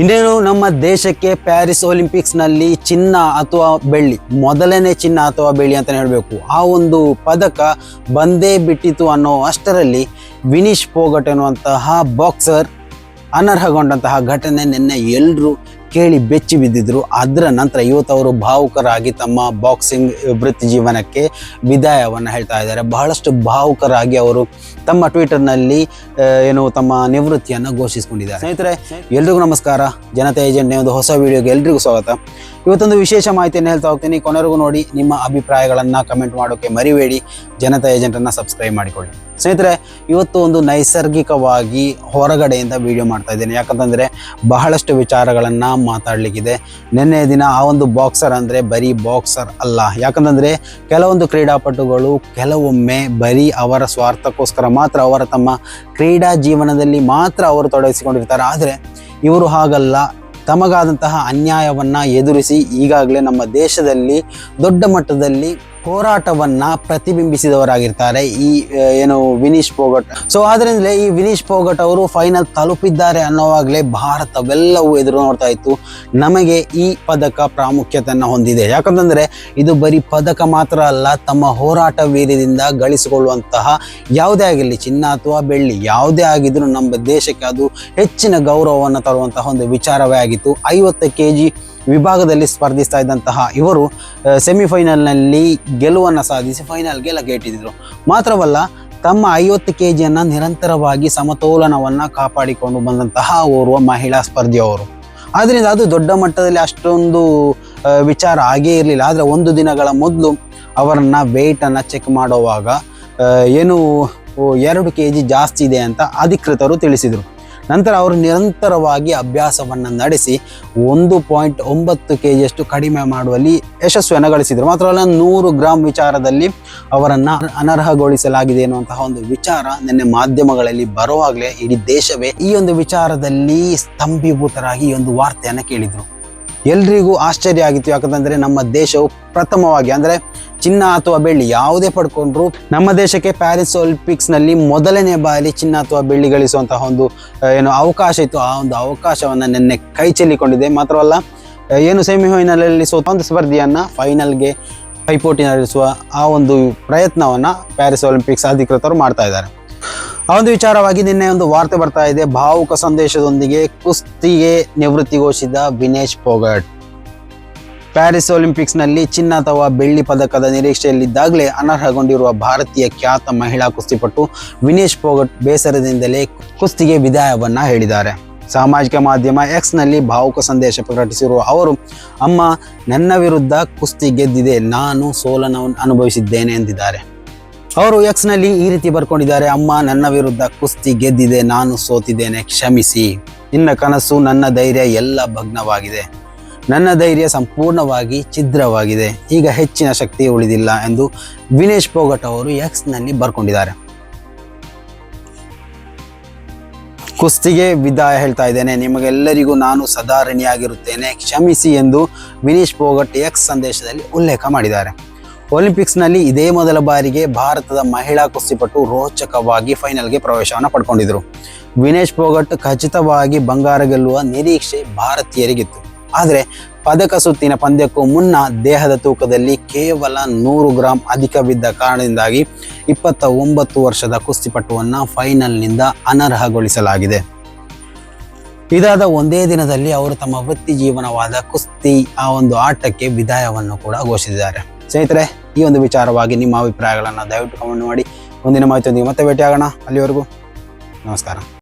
ಇನ್ನೇನು ನಮ್ಮ ದೇಶಕ್ಕೆ ಪ್ಯಾರಿಸ್ ಒಲಿಂಪಿಕ್ಸ್ನಲ್ಲಿ ಚಿನ್ನ ಅಥವಾ ಬೆಳ್ಳಿ, ಮೊದಲನೇ ಚಿನ್ನ ಅಥವಾ ಬೆಳ್ಳಿ ಅಂತ ಹೇಳಬೇಕು. ಆ ಒಂದು ಪದಕ ಬಂದೇ ಬಿಟ್ಟಿತು ಅನ್ನೋ ಅಷ್ಟರಲ್ಲಿ ವಿನೀಶ್ ಪೋಗಟ್ ಎನ್ನುವಂತಹ ಬಾಕ್ಸರ್ ಅನರ್ಹಗೊಂಡಂತಹ ಘಟನೆ ನಿನ್ನೆ ಎಲ್ಲರೂ ಕೇಳಿ ಬೆಚ್ಚಿ ಬಿದ್ದಿದ್ರು. ಅದರ ನಂತರ ಇವತ್ತು ಅವರು ಭಾವುಕರಾಗಿ ತಮ್ಮ ಬಾಕ್ಸಿಂಗ್ ವೃತ್ತಿ ಜೀವನಕ್ಕೆ ವಿದಾಯವನ್ನು ಹೇಳ್ತಾ ಇದ್ದಾರೆ. ಬಹಳಷ್ಟು ಭಾವುಕರಾಗಿ ಅವರು ತಮ್ಮ ಟ್ವಿಟರ್ನಲ್ಲಿ ಏನು ತಮ್ಮ ನಿವೃತ್ತಿಯನ್ನು ಘೋಷಿಸಿಕೊಂಡಿದ್ದಾರೆ. ಸ್ನೇಹಿತರೆ, ಎಲ್ರಿಗೂ ನಮಸ್ಕಾರ. ಜನತೆ ಏಜೆಂಟ್ನ ಒಂದು ಹೊಸ ವಿಡಿಯೋಗೆ ಎಲ್ರಿಗೂ ಸ್ವಾಗತ. ಇವತ್ತೊಂದು ವಿಶೇಷ ಮಾಹಿತಿಯನ್ನು ಹೇಳ್ತಾ ಹೋಗ್ತೀನಿ. ಕೊನೆಗೂ ನೋಡಿ, ನಿಮ್ಮ ಅಭಿಪ್ರಾಯಗಳನ್ನು ಕಮೆಂಟ್ ಮಾಡೋಕ್ಕೆ ಮರಿಬೇಡಿ. ಜನತಾ ಏಜೆಂಟನ್ನು ಸಬ್ಸ್ಕ್ರೈಬ್ ಮಾಡಿಕೊಳ್ಳಿ. ಸ್ನೇಹಿತರೆ, ಇವತ್ತು ಒಂದು ನೈಸರ್ಗಿಕವಾಗಿ ಹೊರಗಡೆಯಿಂದ ವಿಡಿಯೋ ಮಾಡ್ತಾ ಇದ್ದೇನೆ. ಯಾಕಂತಂದರೆ, ಬಹಳಷ್ಟು ವಿಚಾರಗಳನ್ನು ಮಾತಾಡಲಿಕ್ಕಿದೆ. ನಿನ್ನೆ ದಿನ ಆ ಒಂದು ಬಾಕ್ಸರ್ ಅಂದರೆ ಬರೀ ಬಾಕ್ಸರ್ ಅಲ್ಲ. ಯಾಕಂತಂದರೆ ಕೆಲವೊಂದು ಕ್ರೀಡಾಪಟುಗಳು ಕೆಲವೊಮ್ಮೆ ಬರೀ ಅವರ ಸ್ವಾರ್ಥಕ್ಕೋಸ್ಕರ ಮಾತ್ರ ಅವರ ತಮ್ಮ ಕ್ರೀಡಾ ಜೀವನದಲ್ಲಿ ಮಾತ್ರ ಅವರು ತೊಡಗಿಸಿಕೊಂಡಿರ್ತಾರೆ. ಆದರೆ ಇವರು ಹಾಗಲ್ಲ. ತಮಗಾದಂತಹ ಅನ್ಯಾಯವನ್ನು ಎದುರಿಸಿ ಈಗಾಗಲೇ ನಮ್ಮ ದೇಶದಲ್ಲಿ ದೊಡ್ಡ ಮಟ್ಟದಲ್ಲಿ ಹೋರಾಟವನ್ನ ಪ್ರತಿಬಿಂಬಿಸಿದವರಾಗಿರ್ತಾರೆ ಈ ಏನು ವಿನೀಶ್ ಪೋಗಟ್. ಸೊ ಆದ್ರಿಂದಲೇ ಈ ವಿನೀಶ್ ಪೋಗಟ್ ಅವರು ಫೈನಲ್ ತಲುಪಿದ್ದಾರೆ ಅನ್ನೋವಾಗಲೇ ಭಾರತವೆಲ್ಲವೂ ಎದುರು ನೋಡ್ತಾ ಇತ್ತು. ನಮಗೆ ಈ ಪದಕ ಪ್ರಾಮುಖ್ಯತೆಯನ್ನು ಹೊಂದಿದೆ. ಯಾಕಂತಂದ್ರೆ ಇದು ಬರೀ ಪದಕ ಮಾತ್ರ ಅಲ್ಲ, ತಮ್ಮ ಹೋರಾಟ ವೀರ್ಯದಿಂದ ಗಳಿಸಿಕೊಳ್ಳುವಂತಹ ಯಾವುದೇ ಆಗಿರಲಿ, ಚಿನ್ನ ಅಥವಾ ಬೆಳ್ಳಿ, ಯಾವುದೇ ಆಗಿದ್ರೂ ನಮ್ಮ ದೇಶಕ್ಕೆ ಅದು ಹೆಚ್ಚಿನ ಗೌರವವನ್ನು ತರುವಂತಹ ಒಂದು ವಿಚಾರವೇ ಆಗಿತ್ತು. ಐವತ್ತು ಕೆ ಜಿ ವಿಭಾಗದಲ್ಲಿ ಸ್ಪರ್ಧಿಸ್ತಾ ಇದ್ದಂತಹ ಇವರು ಸೆಮಿಫೈನಲ್ನಲ್ಲಿ ಗೆಲುವನ್ನು ಸಾಧಿಸಿ ಫೈನಲ್ಗೆ ಲಗೇಟಿದ್ರು. ಮಾತ್ರವಲ್ಲ, ತಮ್ಮ ಐವತ್ತು ಕೆ ಜಿಯನ್ನು ನಿರಂತರವಾಗಿ ಸಮತೋಲನವನ್ನು ಕಾಪಾಡಿಕೊಂಡು ಬಂದಂತಹ ಓರ್ವ ಮಹಿಳಾ ಸ್ಪರ್ಧಿಯವರು ಆದ್ದರಿಂದ ಅದು ದೊಡ್ಡ ಮಟ್ಟದಲ್ಲಿ ಅಷ್ಟೊಂದು ವಿಚಾರ ಆಗೇ ಇರಲಿಲ್ಲ. ಆದರೆ ಒಂದು ದಿನಗಳ ಮೊದಲು ಅವರನ್ನು ವೆಯ್ಟನ್ನು ಚೆಕ್ ಮಾಡುವಾಗ ಏನು ಎರಡು ಕೆ ಜಿ ಜಾಸ್ತಿ ಇದೆ ಅಂತ ಅಧಿಕೃತರು ತಿಳಿಸಿದರು. ನಂತರ ಅವರು ನಿರಂತರವಾಗಿ ಅಭ್ಯಾಸವನ್ನು ನಡೆಸಿ ಒಂದು ಪಾಯಿಂಟ್ ಒಂಬತ್ತು ಕೆ ಜಿಯಷ್ಟು ಕಡಿಮೆ ಮಾಡುವಲ್ಲಿ ಯಶಸ್ವಿಯನ್ನು ಗಳಿಸಿದರು. ಮಾತ್ರವಲ್ಲ, ನೂರು ಗ್ರಾಮ್ ವಿಚಾರದಲ್ಲಿ ಅವರನ್ನು ಅನರ್ಹಗೊಳಿಸಲಾಗಿದೆ ಎನ್ನುವಂತಹ ಒಂದು ವಿಚಾರ ನಿನ್ನೆ ಮಾಧ್ಯಮಗಳಲ್ಲಿ ಬರುವಾಗಲೇ ಇಡೀ ದೇಶವೇ ಈ ಒಂದು ವಿಚಾರದಲ್ಲಿ ಸ್ತಂಭೀಭೂತರಾಗಿ ಒಂದು ವಾರ್ತೆಯನ್ನು ಕೇಳಿದರು. ಎಲ್ರಿಗೂ ಆಶ್ಚರ್ಯ ಆಗಿತ್ತು. ಯಾಕಂತಂದರೆ ನಮ್ಮ ದೇಶವು ಪ್ರಥಮವಾಗಿ, ಅಂದ್ರೆ ಚಿನ್ನ ಅಥವಾ ಬೆಳ್ಳಿ ಯಾವುದೇ ಪಡ್ಕೊಂಡ್ರು ನಮ್ಮ ದೇಶಕ್ಕೆ ಪ್ಯಾರಿಸ್ ಒಲಿಂಪಿಕ್ಸ್ನಲ್ಲಿ ಮೊದಲನೇ ಬಾರಿ ಚಿನ್ನ ಅಥವಾ ಬೆಳ್ಳಿ ಗಳಿಸುವಂತಹ ಒಂದು ಏನು ಅವಕಾಶ ಇತ್ತು. ಆ ಒಂದು ಅವಕಾಶವನ್ನ ನಿನ್ನೆ ಕೈ ಚೆಲ್ಲಿಕೊಂಡಿದೆ. ಮಾತ್ರವಲ್ಲ ಏನು ಸೆಮಿಫೈನಲಲ್ಲಿ ಸೋತ ಸ್ವತಂತ್ರ ಸ್ಪರ್ಧೆಯನ್ನ ಫೈನಲ್ಗೆ ಪೈಪೋಟಿ ನಡೆಸುವ ಆ ಒಂದು ಪ್ರಯತ್ನವನ್ನ ಪ್ಯಾರಿಸ್ ಒಲಿಂಪಿಕ್ಸ್ ಅಧಿಕೃತರು ಮಾಡ್ತಾ ಇದ್ದಾರೆ. ಆ ಒಂದು ವಿಚಾರವಾಗಿ ನಿನ್ನೆ ಒಂದು ವಾರ್ತೆ ಬರ್ತಾ ಇದೆ. ಭಾವುಕ ಸಂದೇಶದೊಂದಿಗೆ ಕುಸ್ತಿಗೆ ನಿವೃತ್ತಿ ಘೋಷಿಸಿದ ವಿನೇಶ್ ಪೋಗಟ್. ಪ್ಯಾರಿಸ್ ಒಲಿಂಪಿಕ್ಸ್ನಲ್ಲಿ ಚಿನ್ನ ಅಥವಾ ಬೆಳ್ಳಿ ಪದಕದ ನಿರೀಕ್ಷೆಯಲ್ಲಿದ್ದಾಗಲೇ ಅನರ್ಹಗೊಂಡಿರುವ ಭಾರತೀಯ ಖ್ಯಾತ ಮಹಿಳಾ ಕುಸ್ತಿಪಟು ವಿನೇಶ್ ಪೋಗಟ್ ಬೇಸರದಿಂದಲೇ ಕುಸ್ತಿಗೆ ವಿದಾಯವನ್ನ ಹೇಳಿದ್ದಾರೆ. ಸಾಮಾಜಿಕ ಮಾಧ್ಯಮ ಎಕ್ಸ್ನಲ್ಲಿ ಭಾವುಕ ಸಂದೇಶ ಪ್ರಕಟಿಸಿರುವ ಅವರು, ಅಮ್ಮ, ನನ್ನ ವಿರುದ್ಧ ಕುಸ್ತಿ ಗೆದ್ದಿದೆ, ನಾನು ಸೋಲನವನ್ನು ಅನುಭವಿಸಿದ್ದೇನೆ, ಎಂದಿದ್ದಾರೆ. ಅವರು ಎಕ್ಸ್ನಲ್ಲಿ ಈ ರೀತಿ ಬರ್ಕೊಂಡಿದ್ದಾರೆ, ಅಮ್ಮ, ನನ್ನ ವಿರುದ್ಧ ಕುಸ್ತಿ ಗೆದ್ದಿದೆ, ನಾನು ಸೋತಿದ್ದೇನೆ, ಕ್ಷಮಿಸಿ. ನಿನ್ನ ಕನಸು, ನನ್ನ ಧೈರ್ಯ ಎಲ್ಲ ಭಗ್ನವಾಗಿದೆ. ನನ್ನ ಧೈರ್ಯ ಸಂಪೂರ್ಣವಾಗಿ ಛಿದ್ರವಾಗಿದೆ. ಈಗ ಹೆಚ್ಚಿನ ಶಕ್ತಿ ಉಳಿದಿಲ್ಲ ಎಂದು ವಿನೇಶ್ ಪೋಗಟ್ ಅವರು ಎಕ್ಸ್ನಲ್ಲಿ ಬರ್ಕೊಂಡಿದ್ದಾರೆ. ಕುಸ್ತಿಗೆ ವಿದಾಯ ಹೇಳ್ತಾ ಇದ್ದೇನೆ. ನಿಮಗೆಲ್ಲರಿಗೂ ನಾನು ಸದಾ ಋಣಿಯಾಗಿರುತ್ತೇನೆ ಕ್ಷಮಿಸಿ ಎಂದು ವಿನೇಶ್ ಪೋಗಟ್ ಎಕ್ಸ್ ಸಂದೇಶದಲ್ಲಿ ಉಲ್ಲೇಖ ಮಾಡಿದ್ದಾರೆ. ಒಲಿಂಪಿಕ್ಸ್ನಲ್ಲಿ ಇದೇ ಮೊದಲ ಬಾರಿಗೆ ಭಾರತದ ಮಹಿಳಾ ಕುಸ್ತಿಪಟು ರೋಚಕವಾಗಿ ಫೈನಲ್ಗೆ ಪ್ರವೇಶವನ್ನು ಪಡ್ಕೊಂಡಿದ್ದರು. ವಿನೇಶ್ ಪೋಗಟ್ ಖಚಿತವಾಗಿ ಬಂಗಾರ ಗೆಲ್ಲುವ ನಿರೀಕ್ಷೆ ಭಾರತೀಯರಿಗಿತ್ತು. ಆದರೆ ಪದಕ ಸುತ್ತಿನ ಪಂದ್ಯಕ್ಕೂ ಮುನ್ನ ದೇಹದ ತೂಕದಲ್ಲಿ ಕೇವಲ ನೂರು ಗ್ರಾಂ ಅಧಿಕ ಬಿದ್ದ ಕಾರಣದಿಂದಾಗಿ ಇಪ್ಪತ್ತ ಒಂಬತ್ತು ವರ್ಷದ ಕುಸ್ತಿಪಟುವನ್ನು ಫೈನಲ್ನಿಂದ ಅನರ್ಹಗೊಳಿಸಲಾಗಿದೆ. ಇದಾದ ಒಂದೇ ದಿನದಲ್ಲಿ ಅವರು ತಮ್ಮ ವೃತ್ತಿ ಜೀವನವಾದ ಕುಸ್ತಿ ಆ ಒಂದು ಆಟಕ್ಕೆ ವಿದಾಯವನ್ನು ಕೂಡ ಘೋಷಿಸಿದ್ದಾರೆ. ಸ್ನೇಹಿತರೆ, ಈ ಒಂದು ವಿಚಾರವಾಗಿ ನಿಮ್ಮ ಅಭಿಪ್ರಾಯಗಳನ್ನು ದಯವಿಟ್ಟು ಕಮೆಂಟ್ ಮಾಡಿ. ಮುಂದಿನ ಮಾಹಿತಿಯೊಂದಿಗೆ ಮತ್ತೆ ಭೇಟಿಯಾಗೋಣ. ಅಲ್ಲಿವರೆಗೂ ನಮಸ್ಕಾರ.